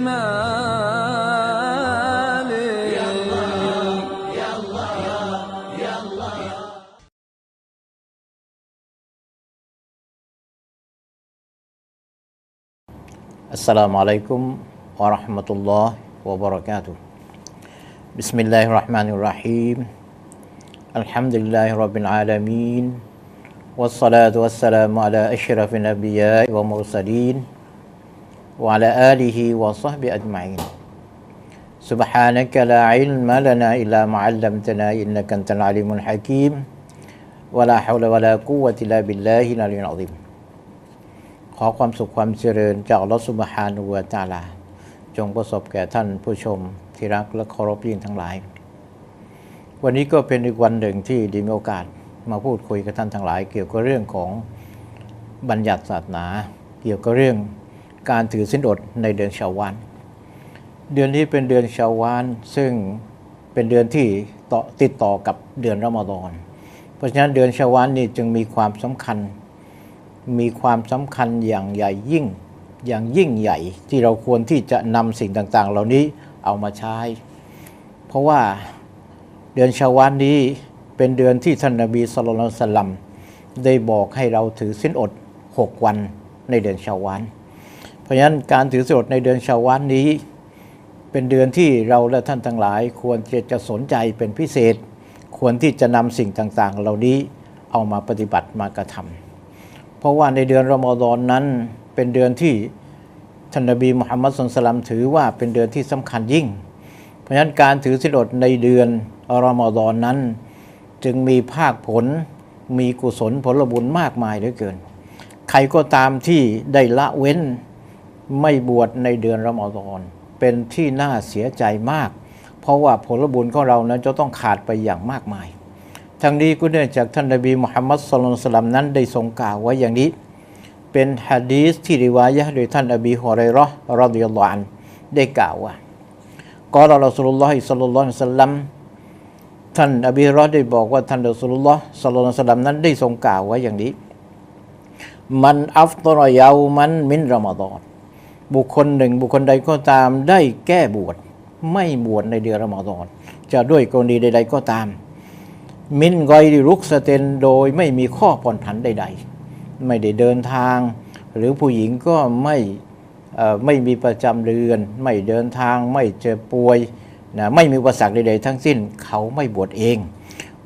السلام عليكم ورحمة الله وبركاته. بسم الله الرحمن الرحيم. الحمد لله رب العالمين والصلاة والسلام على أشرف الأنبياء والمرسلين وعلى آله وصحبه أجمعين سبحانك لا علم لنا إلا ما علمتنا إنك أنت العليم الحكيم ولا حول ولا قوة إلا بالله العلي العظيم ขอความสุขความเจริญจากอัลลอฮฺสุบฮานุวะตะอาลา จงประสบแก่ท่านผู้ชมที่รักและเคารพยิ่งทั้งหลาย วันนี้ก็เป็นอีกวันหนึ่งที่ไดีมีโอกาสมาพูดคุยกับท่านทั้งหลาย เกี่ยวกับเรื่องของบัญญัติศาสนา เกี่ยวกับเรื่อง การถือสินอดในเดือนชาวานเดือนนี้เป็นเดือนชาวานซึ่งเป็นเดือนที่ต่อติดต่อกับเดือนรอมฎอน เพราะฉะนั้นเดือนชาวานนี่จึงมีความสำคัญ มีความสำคัญอย่างใหญ่ยิ่ง อย่างยิ่งใหญ่ที่เราควรที่จะนำสิ่งต่างๆ เหล่านี้เอามาใช้ เพราะว่าเดือนชาวานนี้เป็นเดือนที่ท่านนบีสุลต่านสลัมได้บอกให้เราถือสินอด 6 วันในเดือนชาวาน ราะฉะนั้นการถือสินอดในเดือนชาวานนี้ เป็นเดือนที่เราและท่านทั้งหลาย ควรจะจะสนใจเป็นพิเศษ ควรที่จะนำสิ่งต่างๆ เหล่านี้เอามาปฏิบัติมากระทำเพราะว่าในเดือนรอมฎอนนั้นเป็นเดือนที่ท่านนบีมุฮัมมัดสุลตัลลัมถือว่าเป็นเดือนที่สำคัญยิ่ง เพราะฉะนั้นการถือสินอดในเดือนรอมฎอนนั้น จึงมีภาคผลมีกุศลผลบุญมากมายเหลือเกิน ใครก็ตามที่ได้ละเว้น ไม่บวชในเดือนรอมฎอนเป็นที่น่าเสียใจมาก เพราะว่าผลบุญของเรานั้นจะต้องขาดไปอย่างมากมาย ทั้งนี้ก็เนื่องจากท่านนบีมุฮัมมัดสุลลัลสลัมนั้นได้ทรงกล่าวไว้อย่างนี้ เป็นฮะดีษที่ริวายะโดยท่านอบีฮุไรราะห์รอฎิยัลลอฮุอันได้กล่าวว่ากอลรอสุลลอฮิสัลลัลลอฮิสัลลัมท่านอบีฮุเราะห์ได้บอกว่าท่านสุลลอฮ์สัลลัลฮิสัลลัมนั้นได้ทรงกล่าวไว้อย่างนี้ มันอัฟตรอยาวมันมินรอมฎอน บุคคลหนึ่ง บุคคลใดก็ตามได้แก้บวชไม่บวชในเดือนรอมฎอนจะด้วยกรณีใด ๆ ก็ตาม มินกอยรุกสเตนโดยไม่มีข้อผ่อนผันใด ๆ ไม่ได้เดินทาง หรือผู้หญิงก็ไม่ไม่มีประจำเดือน ไม่เดินทางไม่เจ็บป่วยนะไม่มีอุปสรรคใด ๆ ทั้งสิ้นเขาไม่บวชเอง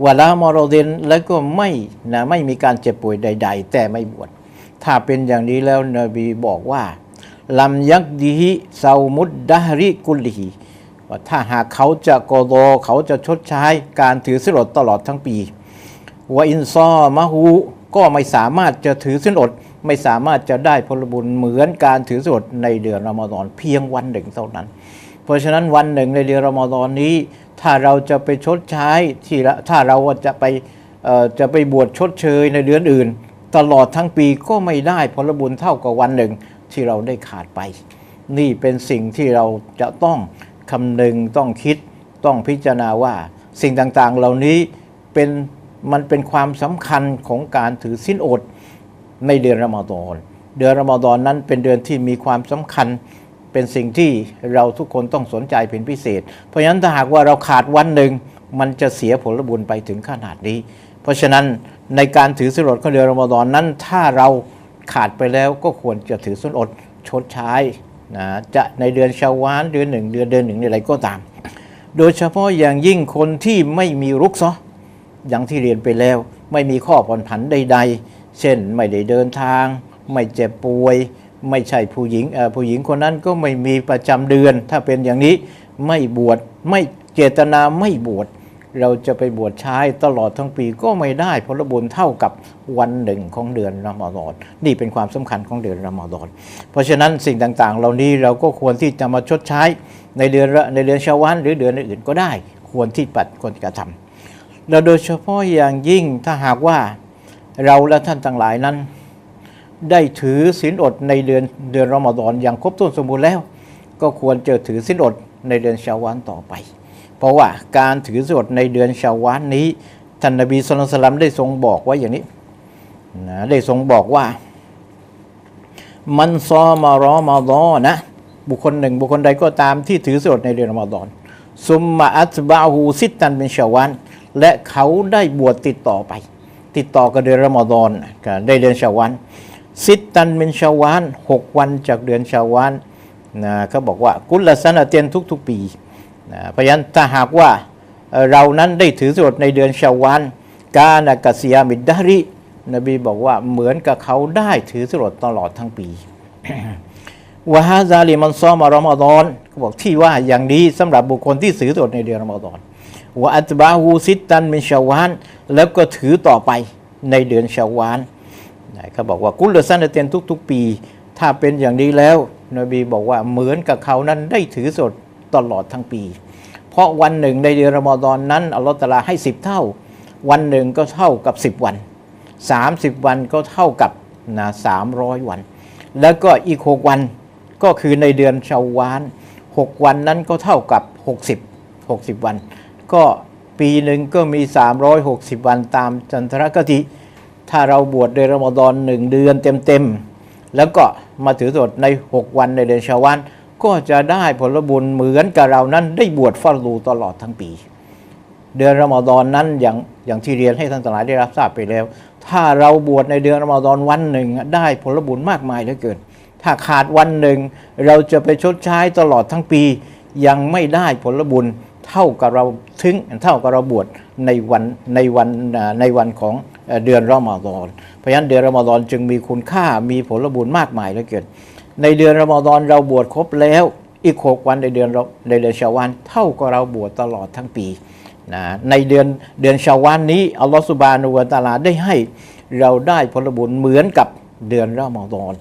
วลามรเดนแล้วก็ไม่นะไม่มีการเจ็บป่วยใด ๆ แต่ไม่บวชถ้าเป็นอย่างนี้แล้วนบีบอกว่า ลัมยักดีฮิเซามุดดาฮริกุลิฮิว่าถ้าหากเขาจะกอโดเขาจะชดใช้การถือสินอดตลอดทั้งปีว่าอินซอมะฮูก็ไม่สามารถจะถือสินอดไม่สามารถจะได้ผลบุญเหมือนการถือสินอดในเดือนรอมฎอนเพียงวันหนึ่งเท่านั้น เพราะฉะนั้นวันหนึ่งในเดือนรอมฎอนนี้ ถ้าเราจะไปชดใช้ที่ละถ้าเราจะไปจะไปบวชชดเชยในเดือนอื่น ตลอดทั้งปีก็ไม่ได้ผลบุญเท่ากับวันหนึ่ง ที่เราได้ขาดไป นี่เป็นสิ่งที่เราจะต้องคำนึงต้องคิดต้องพิจารณาว่าสิ่งต่างๆ เหล่านี้เป็นมันเป็นความสำคัญของการถือสินอดในเดือนรอมฎอนเดือนรอมฎอนนั้นเป็นเดือนที่มีความสำคัญเป็นสิ่งที่เราทุกคนต้องสนใจเป็นพิเศษ เพราะฉะนั้นถ้าหากว่าเราขาดวันหนึ่งมันจะเสียผลบุญไปถึงขนาดนี้ เพราะฉะนั้นในการถือสินอดของเดือนรอมฎอนนั้นถ้าเรา ขาดไปแล้วก็ควรจะถือสินอดชดใช้นะจะในเดือนชาวานเดือนหนึ่งเดือนเดือนหนึ่งอะไรก็ตาม โดยเฉพาะอย่างยิ่งคนที่ไม่มีรุกซะอย่างที่เรียนไปแล้ว ไม่มีข้อผ่อนผันใด ๆ เช่นไม่ได้เดินทาง ไม่เจ็บป่วย ไม่ใช่ผู้หญิงผู้หญิงคนนั้นก็ไม่มีประจำเดือน ถ้าเป็นอย่างนี้ไม่บวชไม่เจตนาไม่บวช เราจะไปบวชชายตลอดทั้งปีก็ไม่ได้ผลบุญเท่ากับวันหนึ่งของเดือนรอมฎอนนี่เป็นความสำคัญของเดือนรอมฎอนเพราะฉะนั้นสิ่งต่างๆ เหล่านี้เราก็ควรที่จะมาชดใช้ในเดือนในเดือนชาวานหรือเดือนอื่นก็ได้ ควรที่ปัดควรกระทำแล้วโดยเฉพาะอย่างยิ่งถ้าหากว่าเราและท่านทั้งหลายนั้น ได้ถือศีลอดในเดือนเดือนรอมฎอนอย่างครบถ้วนสมบูรณ์แล้ว ก็ควรจะถือศีลอดในเดือนชาวานต่อไป ราะว่าการถือศีลอดในเดือนชาวานนี้ท่านนบีสุลต่านสลัมได้ทรงบอกไว้อย่างนี้นะได้ทรงบอกว่า มันซอมารอมฎอนะบุคคลหนึ่ง บุคคลใดก็ตามที่ถือสินอดในเดือนรอมฎอนซุมมาอัตบาหูซิตันเป็นชาวันและเขาได้บวชติดต่อไป ติดต่อกับเดือนรอมฎอนกับได้เดือนชาวันซิตตันเป็นชาวานหกวันจากเดือนชาวานนะเขาบอกว่ากุลสนาเตียนทุกๆปี นะเพราะฉะนั้นถ้าหากว่าเรานั้นได้ถือสินอดในเดือนชาวานกานกัสยามิดาริ นบีบอกว่าเหมือนกับเขาได้ถือสินอดตลอดทั้งปีวะฮาซาลิมันซอมารอมฎอนเขาบอกที่ว่าอย่างนี้สำหรับบุคคลที่ถือสินอดในเดือนรอมฎอนวะอัตบาฮูซิตตันมินชาวานแล้วก็ถือต่อไปในเดือนชาวานนเขาบอกว่ากุลซันเตียนทุก ๆ ปี ถ้าเป็นอย่างนี้แล้ว นบีบอกว่าเหมือนกับเขานั้นได้ถือสด ตลอดทั้งปี เพราะวันหนึ่งในเดือนรอมฎอนนั้นอัลลอฮฺตะลาให้สิบเท่า วันหนึ่งก็เท่ากับสิบวันสามสิบวันก็เท่ากับนะสามร้อยวัน แล้วก็อีกหกวันก็คือในเดือนชาวานหกวันนั้นก็เท่ากับหกสิบหกสิบวัน ก็ปีหนึ่งก็มี 360 วันตามจันทรคติ ถ้าเราบวชในรอมฎอนหนึ่งเดือนเต็มๆแล้วก็มาถือสดใน 6 วันในเดือนชาวาน ก็จะได้ผลบุญเหมือนกับเรานั้นได้บวชฟัรลูตลอดทั้งปี เดือนรอมฎอนนั้นอย่างอย่างที่เรียนให้ท่านทั้งหลายได้รับทราบไปแล้ว ถ้าเราบวชในเดือนรอมฎอนวันหนึ่งได้ผลบุญมากมายเหลือเกิน ถ้าขาดวันหนึ่ง เราจะไปชดใช้ตลอดทั้งปี ยังไม่ได้ผลบุญเท่ากับเราถึงเท่ากับเราบวชในวันในวันในวันของเอ่อเดือนรอมฎอนเพราะฉะนั้นเดือนรอมฎอนจึงมีคุณค่ามีผลบุญมากมายเหลือเกิน ในเดือนรอมฎอนเราบวชครบแล้ว อีกหกวันในเดือนรอในเดือนชาวานเท่ากับเราบวชตลอดทั้งปีนะในเดือนเดือนชาวานนี้อัลลอฮฺสุบานุวตาลาได้ให้เราได้ผลบุญเหมือนกับเดือนรอมฎอน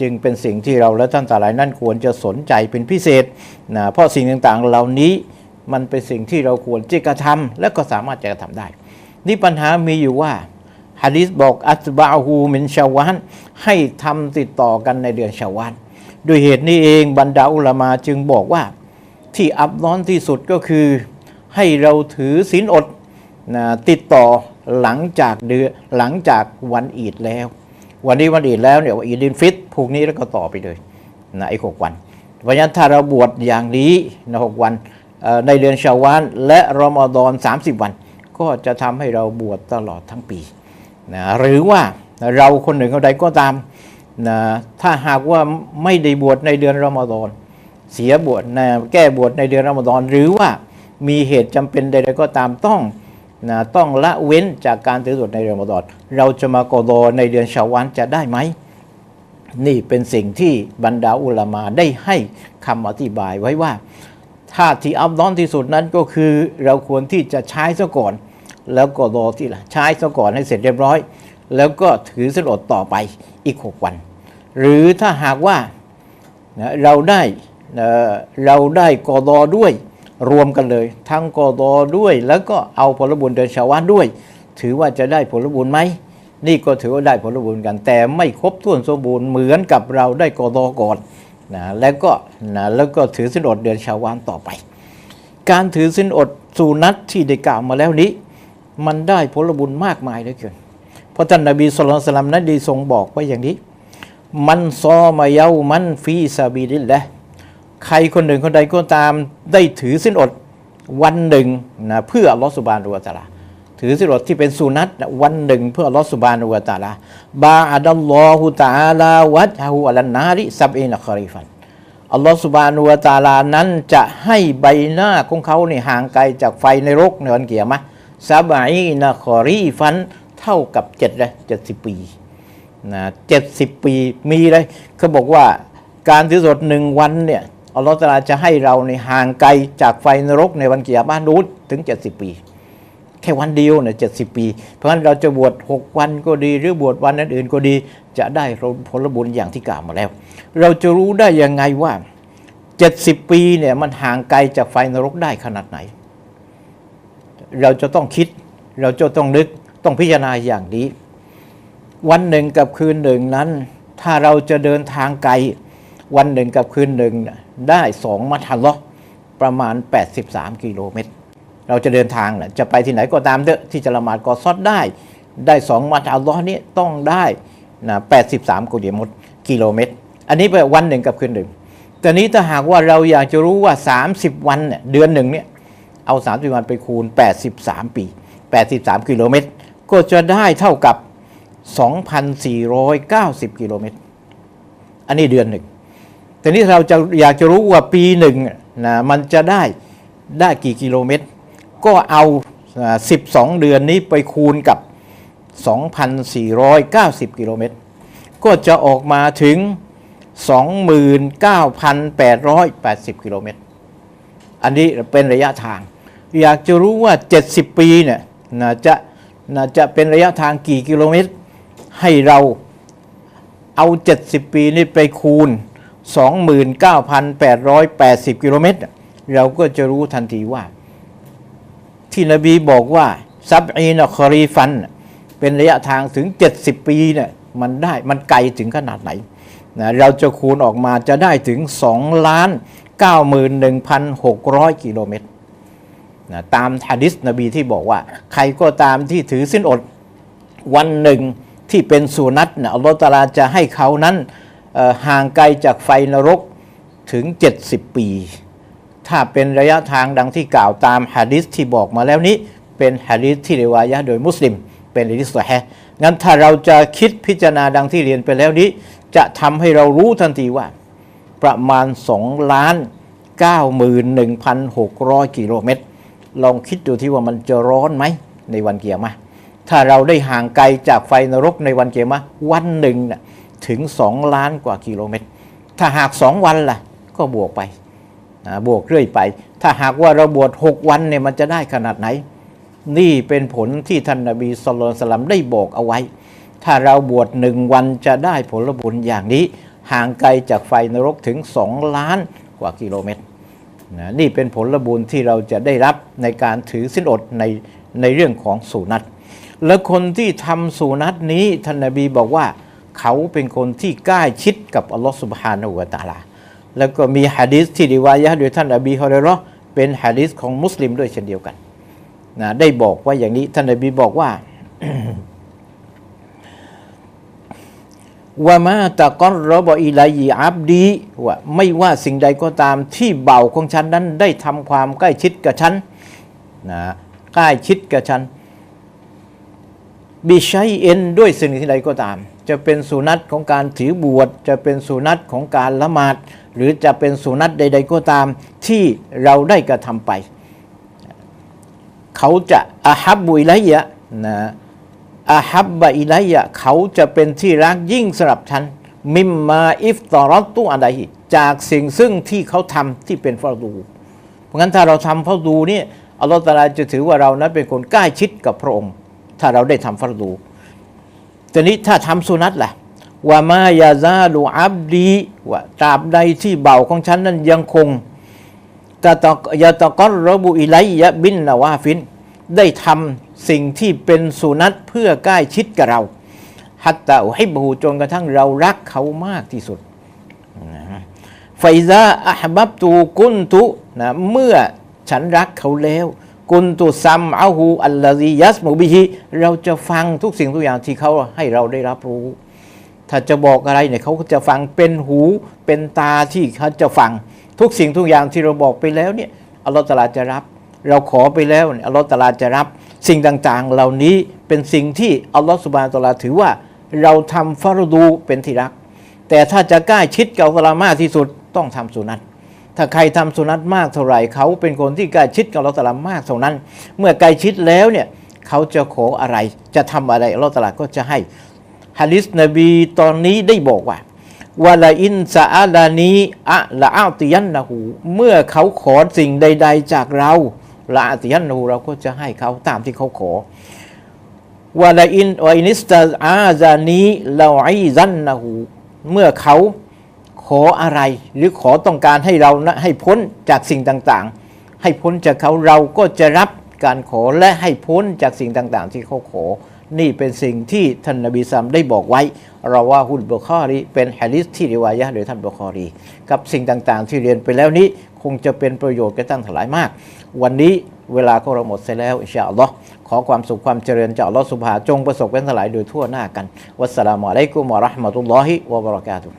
จึงเป็นสิ่งที่เราและท่านทั้งหลายนั่นควรจะสนใจเป็นพิเศษนะเพราะสิ่งต่างๆเหล่านี้มันเป็นสิ่งที่เราควรจะกระทำและก็สามารถจะกระทำได้ นี่ปัญหามีอยู่ว่า ฮะดิษบอกอัตบาฮูมินชาวานให้ทำติดต่อกันในเดือนชาวานด้วยเหตุนี้เองบรรดาอุลามาจึงบอกว่า ที่อับน้อนที่สุดก็คือ ให้เราถือศีลอดนะติดต่อหลังจากเดือนหลังจากวันอีดแล้ว วันนี้วันอีดแล้วเนี่ยวันอีดินฟิตพรุ่งนี้แล้วก็ต่อไปเลยนะไอ้หกวันเพราะฉะนั้นถ้าเราบวชอย่างนี้นะหกวันในเดือนชาวานและรอมฎอน30 วัน ก็จะทำให้เราบวชตลอดทั้งปี นะหรือว่าเราคนหนึ่งคนใดก็ตามนะถ้าหากว่าไม่ได้บวชในเดือนรอมฎอนเสียบวชนะแก้บวชในเดือนรอมฎอนหรือว่ามีเหตุจำเป็นใดๆก็ตามต้องนะต้องละเว้นจากการถือศีลในเดือนรอมฎอนเราจะมากอดอในเดือนชาวานจะได้ไหม นี่เป็นสิ่งที่บรรดาอุลามาได้ให้คำอธิบายไว้ว่า ถ้าที่อับน้อนที่สุดนั้นก็คือเราควรที่จะใช้ซะก่อน แล้วก็รอที่ละใช้ซะก่อนให้เสร็จเรียบร้อย แล้วก็ถือสลดต่อไปอีก 6 วัน หรือถ้าหากว่าเราได้เอ่อเราได้กอดอด้วยรวมกันเลย ทั้งกอดอด้วย แล้วก็เอาผลบุญเดือนชาวานด้วย ถือว่าจะได้ผลบุญไหมนี่ก็ถือว่าได้ผลบุญกัน แต่ไม่ครบถ้วนสมบูรณ์เหมือนกับเราได้กอดอก่อนนะแล้วก็นะแล้วก็ถือสินอดเดือนชาวานต่อไป การถือสินอดสูนัตที่ได้กล่าวมาแล้วนี้ มันได้ผลบุญมากมายเหลือเกินเพราะท่านนบีสุลต่านสลัมนั้นได้ทรงบอกไว้อย่างนี้ มันซอมาเยามันฟีซาบีดิลละใครคนหนึ่งคนใดก็ตามได้ถือสินอดวันหนึ่งนะเพื่ออัลลอฮฺสุบานุวตาลาถือสินอดที่เป็นสุนัตวันหนึ่งเพื่ออัลลอฮฺสุบานุวตาลาบาอัดัลลอฮุตาลาวัจฮะฮูอัลันนาริซับอินคาริฟันอัลลอฮฺสุบานุวตาลานั้นจะให้ใบหน้าของเขาเนี่ยห่างไกลจากไฟในรกในวันเกียรมะ ซาบะอีนะคอรีฟันเท่ากับเจ็ดเลยเจ็ดสิบปีนะเจ็ดสิบปีมีเลยเขาบอกว่าการถือสดหนึ่งวันเนี่ยอัลลอฮฺตาลาจะให้เราในห่างไกลจากไฟนรกในวันเกียรมะนูนถึงเจ็ดสิบปี แค่วันเดียวเนี่ยเจ็ดสิบปี เพราะฉะนั้นเราจะบวชหกวันก็ดี หรือบวชวันนั้นอื่นก็ดี จะได้ผลบุญอย่างที่กล่าวมาแล้ว เราจะรู้ได้ยังไงว่าเจ็ดสิบปีเนี่ยมันห่างไกลจากไฟนรกได้ขนาดไหน เราจะต้องคิด เราจะต้องนึกต้องพิจารณาอย่างนี้ วันหนึ่งกับคืนหนึ่งนั้น ถ้าเราจะเดินทางไกล วันหนึ่งกับคืนหนึ่งได้สองมัทัลลอประมาณ 83 กิโลเมตร เราจะเดินทางนะจะไปที่ไหนก็ตามเถอะที่จะละหมาดกอซอดได้ ได้สองมัทัลลอนี้ต้องได้นะ83กิโลเมตรกิโลเมตร อันนี้เป็นวันหนึ่งกับคืนหนึ่งแต่นี้ถ้าหากว่าเราอยากจะรู้ว่า 30 วันเนี่ยเดือนหนึ่งเนี่ย เอา 30 วันไปคูณ 83 ปี 83 กิโลเมตร ก็จะได้เท่ากับ 2,490 กิโลเมตร อันนี้เดือนหนึ่ง แต่นี้เราจะอยากจะรู้ว่าปีหนึ่งนะมันจะได้ได้กี่กิโลเมตร ก็เอา 12 เดือนนี้ไปคูณกับ 2,490 กิโลเมตร ก็จะออกมาถึง 29,880 กิโลเมตร อันนี้เป็นระยะทาง อยากจะรู้ว่า 70 ปีเนี่ยนะจะนะจะเป็นระยะทางกี่กิโลเมตร ให้เราเอา 70 ปีนี้ไปคูณ 29,880 กิโลเมตร เราก็จะรู้ทันทีว่า ที่นบีบอกว่าซับอีนอคอรีฟัน เป็นระยะทางถึง 70 ปีเนี่ยมันได้มันไกลถึงขนาดไหนนะเราจะคูณออกมาจะได้ถึง2ล้าน 91,600 กิโลเมตรนะตามฮะดิษนบีที่บอกว่า ใครก็ตามที่ถือสิ้นอดวันหนึ่งที่เป็นสุนัตนะอัลลอฮฺตาลาจะให้เขานั้นห่างไกลจากไฟนรกถึง 70 ปี ถ้าเป็นระยะทางดังที่กล่าวตามฮะดิษที่บอกมาแล้วนี้ เป็นฮะดิษที่เรวายะโดยมุสลิม เป็นฮะดิษสอฮีฮ์งั้นถ้าเราจะคิดพิจารณาดังที่เรียนไปแล้วนี้ จะทำให้เรารู้ทันทีว่า ประมาณ 2 ล้าน 91,600 กิโลเมตร ลองคิดดูที่ว่ามันจะร้อนไหมในวันเกียร์มาถ้าเราได้ห่างไกลจากไฟนรกในวันเกียร์มาวันหนึ่งน่ะถึง 2 ล้านกว่ากิโลเมตร ถ้าหาก 2 วันล่ะ ก็บวกไปนะบวกเรื่อยไป ถ้าหากว่าเราบวช6วันเนี่ยมันจะได้ขนาดไหน นี่เป็นผลที่ท่านนบีสุลต่านสลัมได้บอกเอาไว้ ถ้าเราบวชหนึ่งวันจะได้ผลบุญอย่างนี้ ห่างไกลจากไฟนรกถึง 2 ล้านกว่ากิโลเมตรนะนี่เป็นผลบุญที่เราจะได้รับในการถือสินอดในในเรื่องของสุนัตและคนที่ทำสุนัตนี้ท่านนบีบอกว่าเขาเป็นคนที่ใกล้ชิดกับอัลลอฮฺสุบฮานาหูตะอาลา แล้วก็มีฮะดีษที่ริวายะโดยท่านอบีฮอเรเราะห์เป็นฮะดีษของมุสลิมด้วยเช่นเดียวกันนะได้บอกว่าอย่างนี้ท่านนบีบอกว่า ว่ามาตะกอนรบอิลัยอับดีว่าไม่ว่าสิ่งใดก็ตามที่เบาของฉันนั้นได้ทำความใกล้ชิดกับฉันนะใกล้ชิดกับฉันบิชัยเอ็นด้วยสิ่งที่ใดก็ตาม จะเป็นสุนัตของการถือบวชจะเป็นสุนัตของการละหมาด หรือจะเป็นสุนัตใด ๆ ก็ตามที่เราได้กระทำไป เขาจะอาฮับบุอิไลยะนะ อาฮับบะอิไลยะเขาจะเป็นที่รักยิ่งสำหรับฉัน มิมมาอิฟตอรอตุอะไรจากสิ่งซึ่งที่เขาทำที่เป็นฟาดู เพราะงั้นถ้าเราทำฟาดูเนี่ยอัลลอฮฺตาลาจะถือว่าเรานั้นเป็นคนใกล้ชิดกับพระองค์ ถ้าเราได้ทำฟาดูทีนี้ถ้าทำสุนัตล่ะว่ามายาซาลูอับดีว่าตราบใดที่เบาของฉันนั้นยังคงตะตะยาตะกอนรบุอิไลยะบินนาวาฟิน ได้ทำสิ่งที่เป็นสุนัตเพื่อใกล้ชิดกับเรา ฮัตตาอุฮิบหูจนกระทั่งเรารักเขามากที่สุดไฟซาอัฮบับตูกุนตุนะเมื่อฉันรักเขาแล้ว กุนตุซัมอาหูอัลลาซียัสมูบิฮิเราจะฟังทุกสิ่งทุกอย่างที่เขาให้เราได้รับรู้ ถ้าจะบอกอะไรเนี่ยเขาก็จะฟังเป็นหูเป็นตาที่เขาจะฟังทุกสิ่งทุกอย่างที่เราบอกไปแล้วเนี่ยอัลลอฮฺตะอาลาจะรับ เราขอไปแล้วเนี่ยอัลลอฮฺตาลาจะรับสิ่งต่างๆ เหล่านี้เป็นสิ่งที่อัลลอฮฺสุบานตาลาถือว่าเราทำฟารดูเป็นที่รัก แต่ถ้าจะใกล้ชิดกับอัลลอฮฺมากที่สุดต้องทำสุนัตถ้าใครทำสุนัตมากเท่าไหร่เขาเป็นคนที่ใกล้ชิดกับอัลลอฮฺตาลามากเท่านั้น เมื่อใกล้ชิดแล้วเนี่ยเขาจะขออะไรจะทำอะไรอัลลอฮฺตาลาก็จะให้ฮะดิษนบีตอนนี้ได้บอกว่าวะลาอินซาอาลานีอะละอาติยันนะหู เมื่อเขาขอสิ่งใด ๆ จากเรา ละอาติยันนะหูเราก็จะให้เขาตามที่เขาขอวะลาอินวะอินิสตาอาซานีลาไอซันนะหูเมื่อเขาขออะไรหรือขอต้องการให้เรานะให้พ้นจากสิ่งต่างๆ ให้พ้นจากเขาเราก็จะรับการขอและให้พ้นจากสิ่งต่างๆ ที่เขาขอ นี่เป็นสิ่งที่ท่านนบีซัมได้บอกไว้ เราว่าฮุลบุคอรีเป็นฮะดิษที่ริวายะห์โดยท่านบุคอรี กับสิ่งต่างๆ ที่เรียนไปแล้วนี้คงจะเป็นประโยชน์แก่ตั้งหลายมาก วันนี้เวลาของเราหมดเสียแล้วอิชาอัลลอฮ์ขอความสุขความเจริญจากอัลลอฮ์สุบฮาจงประสบเป็นสลายโดยทั่วหน้ากัน วัสสลามุอะลัยกุมวะราะห์มะตุลลอฮิวะบะเราะกาตุฮ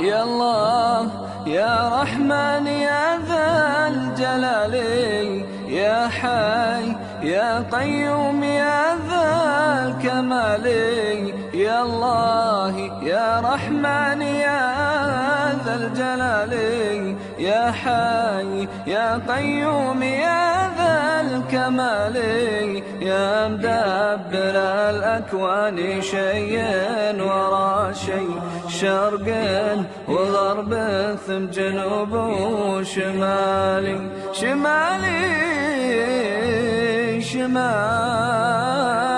يا الله يا رحمن يا ذا الجلال يا حي يا قيوم يا مالي يا الله يا رحمن يا ذا الجلال. يا حي يا قيوم يا ذا الكمال. يا مدبر الأكوان شيئا وراء شيء شرق وغرب ثم جنوب وشمالي شمالي شمالي